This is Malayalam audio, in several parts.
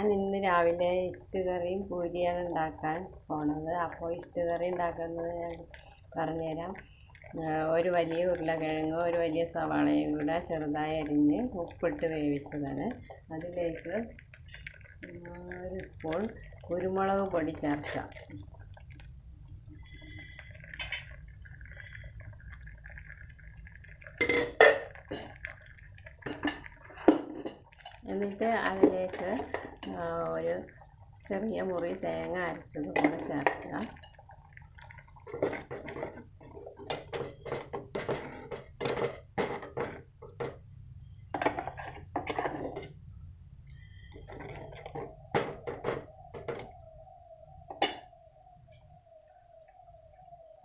ഞാൻ ഇന്ന് രാവിലെ ഇഷ്ടുകറിയും പൂരിയാണ് ഉണ്ടാക്കാൻ പോണത്. അപ്പോൾ ഇഷ്ടുകറി ഉണ്ടാക്കുന്നത് ഞാൻ പറഞ്ഞുതരാം. ഒരു വലിയ ഉരുളക്കിഴങ്ങ് ഒരു വലിയ സവാളയും കൂടെ ചെറുതായി അരിഞ്ഞ് ഉപ്പിട്ട് വേവിച്ചതാണ്. അതിലേക്ക് ഒരു സ്പൂൺ കുരുമുളക് പൊടി ചേർക്കാം. എന്നിട്ട് അതിലേക്ക് ഒരു ചെറിയ മുറി തേങ്ങ അരച്ചത് കൂടെ ചേർക്കുക.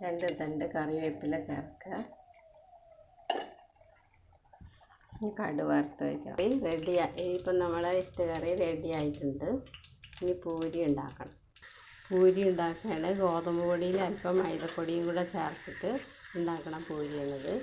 രണ്ട് തണ്ട് കറിവേപ്പില ചേർക്കുക. കടു വറുത്ത് വയ്ക്കാം റെഡി ഇപ്പം നമ്മളെ ഇഷ്ടകറി റെഡി ആയിട്ടുണ്ട്. ഇനി പൂരി ഉണ്ടാക്കണം. പൂരി ഉണ്ടാക്കാൻ ഗോതമ്പ് പൊടിയിൽ അല്പം മൈദപ്പൊടിയും കൂടെ ചേർത്തിട്ട് ഉണ്ടാക്കണം പൂരി എന്നത്.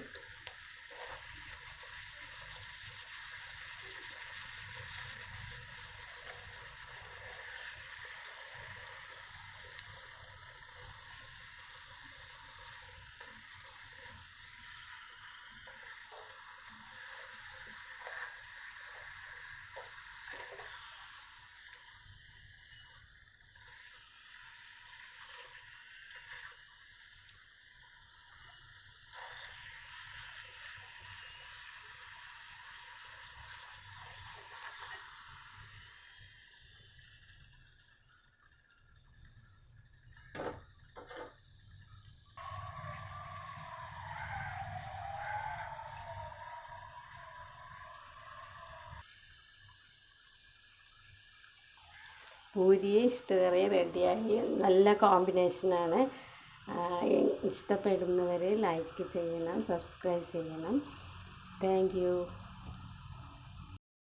പൂരി ഇഷ്ടകറി റെഡിയായി. നല്ല കോമ്പിനേഷനാണ്. ഇഷ്ടപ്പെടുന്നവർ ലൈക്ക് ചെയ്യണം സബ്സ്ക്രൈബ് ചെയ്യണം. Thank you.